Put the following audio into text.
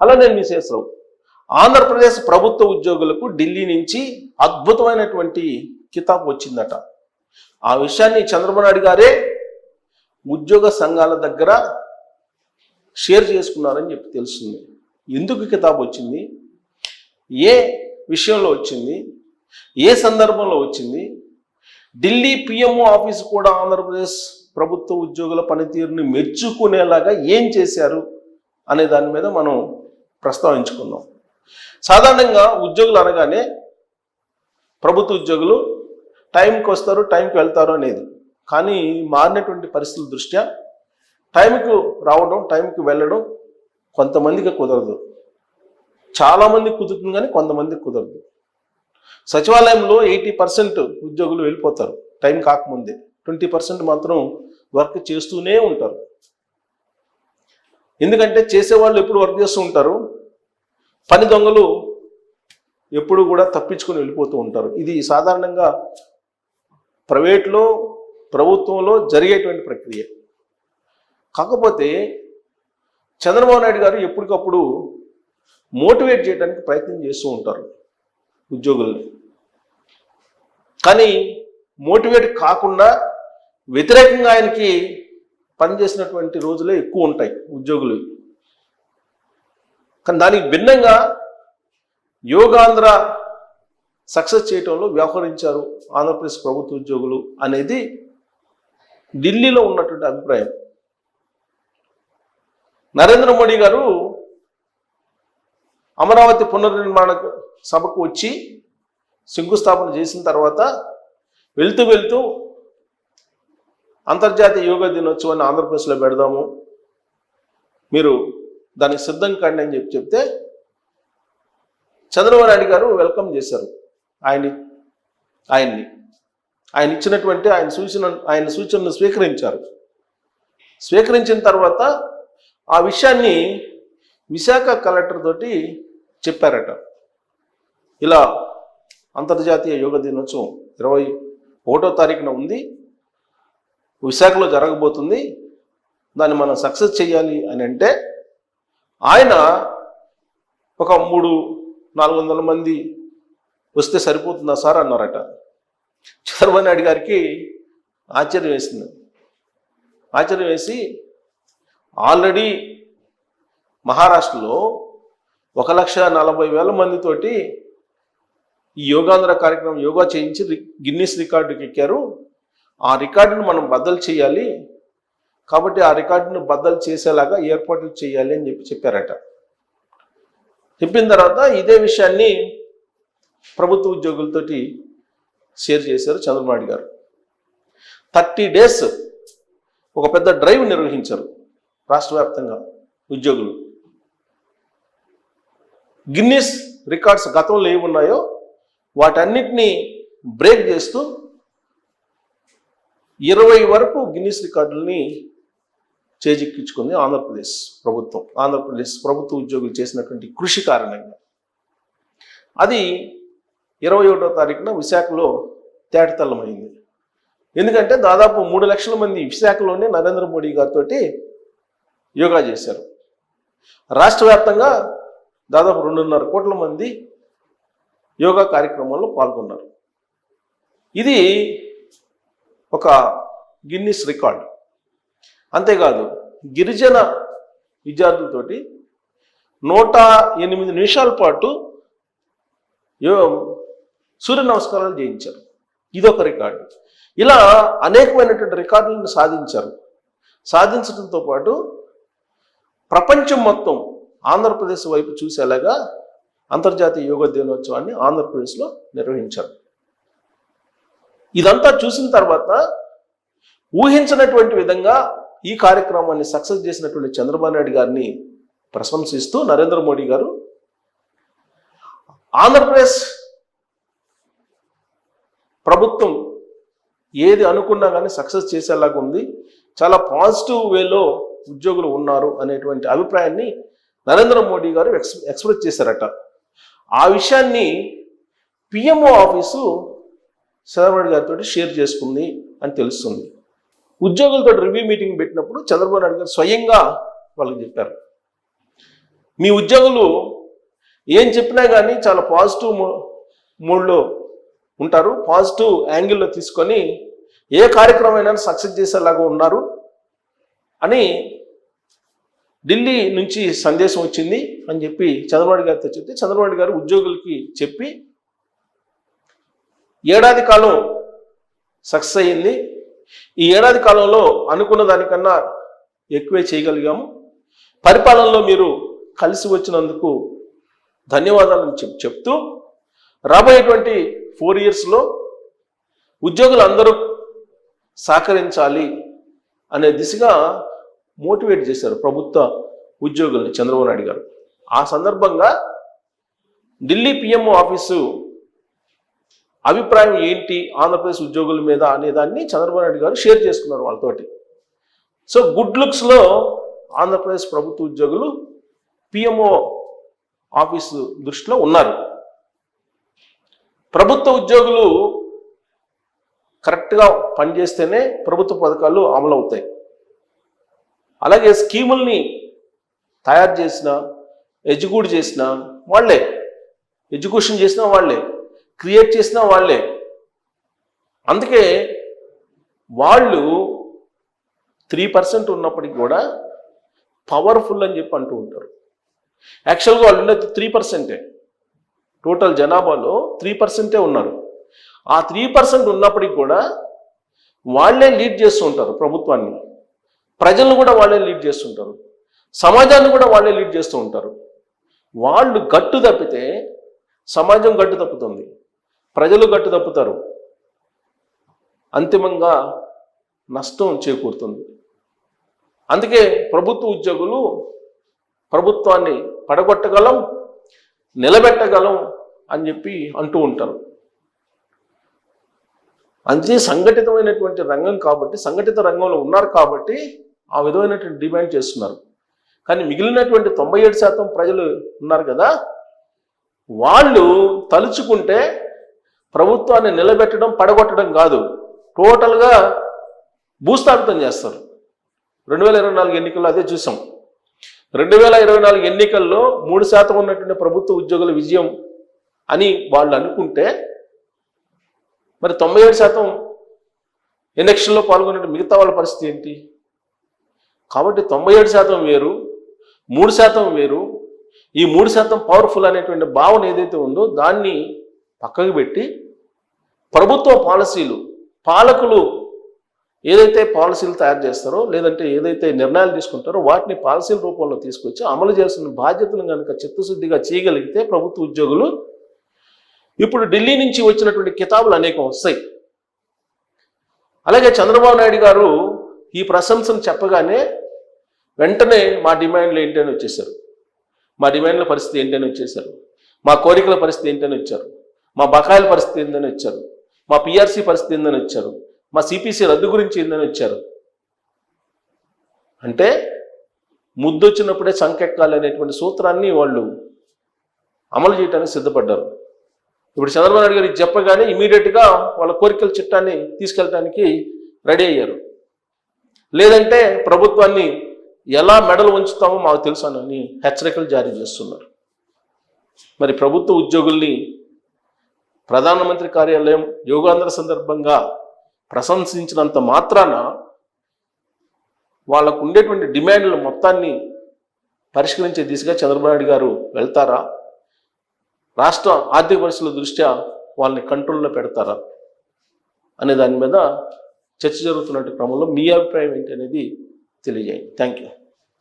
అలానే విశేషరావు ఆంధ్రప్రదేశ్ ప్రభుత్వ ఉద్యోగులకు ఢిల్లీ నుంచి అద్భుతమైనటువంటి కితాబ్ వచ్చిందట. ఆ విషయాన్ని చంద్రబాబు నాయుడు గారే ఉద్యోగ సంఘాల దగ్గర షేర్ చేసుకున్నారని చెప్పి తెలుస్తుంది. ఎందుకు కితాబ్ వచ్చింది? ఏ విషయంలో వచ్చింది? ఏ సందర్భంలో వచ్చింది? ఢిల్లీ పిఎంఓ ఆఫీస్ కూడా ఆంధ్రప్రదేశ్ ప్రభుత్వ ఉద్యోగుల పనితీరుని మెచ్చుకునేలాగా ఏం చేశారు? అనే దాని మీద మనం ప్రస్తావించుకుందాం. సాధారణంగా ఉద్యోగులు అనగానే ప్రభుత్వ ఉద్యోగులు టైంకి వస్తారు టైంకి వెళ్తారు అనేది. కానీ మారినటువంటి పరిస్థితుల దృష్ట్యా టైంకు రావడం టైంకి వెళ్ళడం కొంతమందికి కుదరదు. చాలామంది కుదురుతుంది కానీ కొంతమందికి కుదరదు. సచివాలయంలో ఎయిటీ పర్సెంట్ ఉద్యోగులు వెళ్ళిపోతారు టైం కాకముందే. ట్వంటీ పర్సెంట్ మాత్రం వర్క్ చేస్తూనే ఉంటారు. ఎందుకంటే చేసేవాళ్ళు ఎప్పుడు వర్క్ చేస్తూ ఉంటారు పని దొంగలు ఎప్పుడు కూడా తప్పించుకొని వెళ్ళిపోతూ ఉంటారు. ఇది సాధారణంగా ప్రైవేట్లో ప్రభుత్వంలో జరిగేటువంటి ప్రక్రియ. కాకపోతే చంద్రబాబు నాయుడు గారు ఎప్పటికప్పుడు మోటివేట్ చేయడానికి ప్రయత్నం చేస్తూ ఉంటారు ఉద్యోగుల్ని. కానీ మోటివేట్ కాకుండా వ్యతిరేకంగా ఆయనకి పనిచేసినటువంటి రోజులే ఎక్కువ ఉంటాయి ఉద్యోగులు కానీ దానికి భిన్నంగా యోగాంధ్ర సక్సెస్ చేయటంలో వ్యవహరించారు ఆంధ్రప్రదేశ్ ప్రభుత్వ ఉద్యోగులు అనేది ఢిల్లీలో ఉన్నటువంటి అభిప్రాయం. నరేంద్ర మోడీ గారు అమరావతి పునర్నిర్మాణ సభకు వచ్చి శంకుస్థాపన చేసిన తర్వాత వెళ్తూ వెళ్తూ అంతర్జాతీయ యోగా దినోత్సవాన్ని ఆంధ్రప్రదేశ్లో పెడదాము. మీరు దానికి సిద్ధం కండి అని చెప్పి చెప్తే చంద్రబాబు నాయుడు గారు వెల్కమ్ చేశారు. ఆయన్ని ఆయన్ని. ఆయన ఇచ్చినటువంటి ఆయన సూచన ఆయన సూచనను స్వీకరించారు. స్వీకరించిన తర్వాత ఆ విషయాన్ని విశాఖ కలెక్టర్ తోటి చెప్పారట. ఇలా అంతర్జాతీయ యోగ దినోత్సవం ఇరవై ఒకటో తారీఖున ఉంది. విశాఖలో జరగబోతుంది. దాన్ని మనం సక్సెస్ చేయాలి అని అంటే ఆయన ఒక మూడు నాలుగు వందల మంది వస్తే సరిపోతుందా సార్ అన్నారట. చంద్రబాబు నాయుడు గారికి ఆశ్చర్యం వేసింది. ఆశ్చర్యం వేసి ఆల్రెడీ మహారాష్ట్రలో ఒక లక్ష నలభై వేల మందితోటి ఈ యోగాంధ్ర కార్యక్రమం యోగా చేయించి రి- గిన్నిస్ రికార్డుకి ఎక్కారు. ఆ రికార్డును మనం బద్దలు చేయాలి. కాబట్టి ఆ రికార్డును బద్దలు చేసేలాగా ఏర్పాట్లు చేయాలి అని చెప్పి చెప్పారట. చెప్పిన తర్వాత ఇదే విషయాన్ని ప్రభుత్వ ఉద్యోగులతోటి షేర్ చేశారు చంద్రబాబు గారు. థర్టీ డేస్ ఒక పెద్ద డ్రైవ్ నిర్వహించారు రాష్ట్ర వ్యాప్తంగా ఉద్యోగులు. గిన్నీస్ రికార్డ్స్ గతంలో ఏమి ఉన్నాయో వాటన్నిటినీ బ్రేక్ చేస్తూ ఇరవై వరకు గిన్నిస్ రికార్డుల్ని చేజిక్కించుకుంది ఆంధ్రప్రదేశ్ ప్రభుత్వం. ఆంధ్రప్రదేశ్ ప్రభుత్వ ఉద్యోగులు చేసినటువంటి కృషి కారణంగా. అది ఇరవై ఒకటో తారీఖున విశాఖలో తేటతల్లమైంది. ఎందుకంటే దాదాపు మూడు లక్షల మంది విశాఖలోనే నరేంద్ర మోడీ గారితో యోగా చేశారు. రాష్ట్ర వ్యాప్తంగా దాదాపు రెండున్నర కోట్ల మంది యోగా కార్యక్రమంలో పాల్గొన్నారు. ఇది ఒక గిన్నిస్ రికార్డ్. అంతేకాదు గిరిజన విద్యార్థులతోటి నూట ఎనిమిది నిమిషాల పాటు సూర్య నమస్కారాలు చేయించారు. ఇదొక రికార్డు. ఇలా అనేకమైనటువంటి రికార్డులను సాధించారు. సాధించడంతో పాటు ప్రపంచం మొత్తం ఆంధ్రప్రదేశ్ వైపు చూసేలాగా అంతర్జాతీయ యోగా దినోత్సవాన్ని ఆంధ్రప్రదేశ్లో నిర్వహించారు. ఇదంతా చూసిన తర్వాత ఊహించినటువంటి విధంగా ఈ కార్యక్రమాన్ని సక్సెస్ చేసినటువంటి చంద్రబాబు నాయుడు గారిని ప్రశంసిస్తూ నరేంద్ర మోడీ గారు ఆంధ్రప్రదేశ్ ప్రభుత్వం ఏది అనుకున్నా కానీ సక్సెస్ చేసేలాగా ఉంది. చాలా పాజిటివ్ వేలో ఉద్యోగులు ఉన్నారు అనేటువంటి అభిప్రాయాన్ని నరేంద్ర మోడీ గారు ఎక్స్ ఎక్స్ప్రెస్ చేశారట. ఆ విషయాన్ని పిఎంఓ ఆఫీసు చంద్రబాబు గారితో షేర్ చేసుకుంది అని తెలుస్తుంది. ఉద్యోగులతో రివ్యూ మీటింగ్ పెట్టినప్పుడు చంద్రబాబు నాయుడు గారు స్వయంగా వాళ్ళకి చెప్పారు. మీ ఉద్యోగులు ఏం చెప్పినా కానీ చాలా పాజిటివ్ మూ- మూడ్లో ఉంటారు. పాజిటివ్ యాంగిల్లో తీసుకొని ఏ కార్యక్రమం అయినా సక్సెస్ చేసేలాగా ఉన్నారు అని ఢిల్లీ నుంచి సందేశం వచ్చింది అని చెప్పి చంద్రబాబు గారితో చెప్తే చంద్రబాబు గారు ఉద్యోగులకి చెప్పి ఏడాది కాలం సక్సెస్ అయ్యింది. ఈ ఏడాది కాలంలో అనుకున్న దానికన్నా ఎక్కువే చేయగలిగాము. పరిపాలనలో మీరు కలిసి వచ్చినందుకు ధన్యవాదాలను చెప్ చెప్తూ రాబోయేటువంటి ఫోర్ ఇయర్స్లో ఉద్యోగులు అందరూ సహకరించాలి అనే దిశగా మోటివేట్ చేశారు ప్రభుత్వ ఉద్యోగుల్ని చంద్రబాబు నాయుడు గారు. ఆ సందర్భంగా ఢిల్లీ పిఎంఓ ఆఫీసు అభిప్రాయం ఏంటి ఆంధ్రప్రదేశ్ ఉద్యోగుల మీద అనే దాన్ని చంద్రబాబు నాయుడు గారు షేర్ చేసుకున్నారు వాళ్ళతోటి. సో గుడ్ లుక్స్లో ఆంధ్రప్రదేశ్ ప్రభుత్వ ఉద్యోగులు పిఎంఓ ఆఫీసు దృష్టిలో ఉన్నారు. ప్రభుత్వ ఉద్యోగులు కరెక్ట్గా పనిచేస్తేనే ప్రభుత్వ పథకాలు అమలు అవుతాయి. అలాగే స్కీముల్ని తయారు చేసిన ఎగ్జిక్యూట్ చేసిన వాళ్ళే ఎడ్యుకేషన్ చేసిన వాళ్ళే. క్రియేట్ చేసిన వాళ్ళే. అందుకే వాళ్ళు త్రీ పర్సెంట్ ఉన్నప్పటికి కూడా పవర్ఫుల్ అని చెప్పి అంటూ ఉంటారు. యాక్చువల్గా వాళ్ళు ఉన్నది త్రీ పర్సెంటే. టోటల్ జనాభాలో త్రీ పర్సెంటే ఉన్నారు. ఆ త్రీ పర్సెంట్ ఉన్నప్పటికి కూడా వాళ్ళే లీడ్ చేస్తూ ఉంటారు ప్రభుత్వాన్ని. ప్రజలను కూడా వాళ్ళే లీడ్ చేస్తుంటారు సమాజాన్ని కూడా వాళ్ళే లీడ్ చేస్తూ ఉంటారు. వాళ్ళు గట్టు తప్పితే సమాజం గట్టు తప్పుతుంది. ప్రజలు గట్టు తప్పుతారు. అంతిమంగా నష్టం చేకూరుతుంది. అందుకే ప్రభుత్వ ఉద్యోగులు ప్రభుత్వాన్ని పడగొట్టగలం నిలబెట్టగలం అని చెప్పి అంటూ ఉంటారు. అంతే సంఘటితమైనటువంటి రంగం కాబట్టి సంఘటిత రంగంలో ఉన్నారు కాబట్టి ఆ విధమైనటువంటి డిమాండ్ చేస్తున్నారు. కానీ మిగిలినటువంటి తొంభై ఏడు శాతం ప్రజలు ఉన్నారు కదా వాళ్ళు తలుచుకుంటే ప్రభుత్వాన్ని నిలబెట్టడం పడగొట్టడం కాదు. టోటల్గా భూస్థాపితం చేస్తారు. రెండు వేల ఇరవై నాలుగు ఎన్నికల్లో అదే చూసాం. రెండు వేల ఇరవై నాలుగు ఎన్నికల్లో మూడు శాతం ఉన్నటువంటి ప్రభుత్వ ఉద్యోగుల విజయం అని వాళ్ళు అనుకుంటే మరి తొంభై ఏడు శాతం ఎలక్షన్లో పాల్గొన్న మిగతా వాళ్ళ పరిస్థితి ఏంటి? కాబట్టి తొంభై ఏడు శాతం వేరు మూడు శాతం వేరు. ఈ మూడు శాతం పవర్ఫుల్ అనేటువంటి భావన ఏదైతే ఉందో దాన్ని పక్కకు పెట్టి ప్రభుత్వ పాలసీలు పాలకులు ఏదైతే పాలసీలు తయారు చేస్తారో లేదంటే ఏదైతే నిర్ణయాలు తీసుకుంటారో వాటిని పాలసీల రూపంలో తీసుకొచ్చి అమలు చేసిన బాధ్యతలను కనుక చిత్తశుద్ధిగా చేయగలిగితే ప్రభుత్వ ఉద్యోగులు ఇప్పుడు ఢిల్లీ నుంచి వచ్చినటువంటి కితాబులు అనేకం వస్తాయి. అలాగే చంద్రబాబు నాయుడు గారు ఈ ప్రశంసను చెప్పగానే వెంటనే మా డిమాండ్లు ఏంటని వచ్చేసారు మా డిమాండ్ల పరిస్థితి ఏంటని వచ్చేసారు మా కోరికల పరిస్థితి ఏంటని వచ్చారు. మా బకాయిల పరిస్థితి ఏంటని వచ్చారు. మా పిఆర్సీ పరిస్థితి ఏందని వచ్చారు? మా సిపిసి రద్దు గురించి ఏందని వచ్చారు? అంటే ముద్దొచ్చినప్పుడే సంకెక్కాలి అనేటువంటి సూత్రాన్ని వాళ్ళు అమలు చేయడానికి సిద్ధపడ్డారు. ఇప్పుడు చంద్రబాబు నాయుడు గారు చెప్పగానే ఇమీడియట్గా వాళ్ళ కోరికల చిట్టాన్ని తీసుకెళ్ళడానికి రెడీ అయ్యారు. లేదంటే ప్రభుత్వాన్ని ఎలా మెడలు ఉంచుతామో మాకు తెలుసు అని హెచ్చరికలు జారీ చేస్తున్నారు. మరి ప్రభుత్వ ఉద్యోగుల్ని ప్రధానమంత్రి కార్యాలయం యోగాంధ్ర సందర్భంగా ప్రశంసించినంత మాత్రాన వాళ్ళకు ఉండేటువంటి డిమాండ్ల మొత్తాన్ని పరిష్కరించే దిశగా చంద్రబాబు నాయుడు గారు వెళ్తారా? రాష్ట్ర ఆర్థిక పరిస్థితుల దృష్ట్యా వాళ్ళని కంట్రోల్లో పెడతారా? అనే దాని మీద చర్చ జరుగుతున్నట్టు క్రమంలో మీ అభిప్రాయం ఏంటి అనేది తెలియజేయండి. Thank you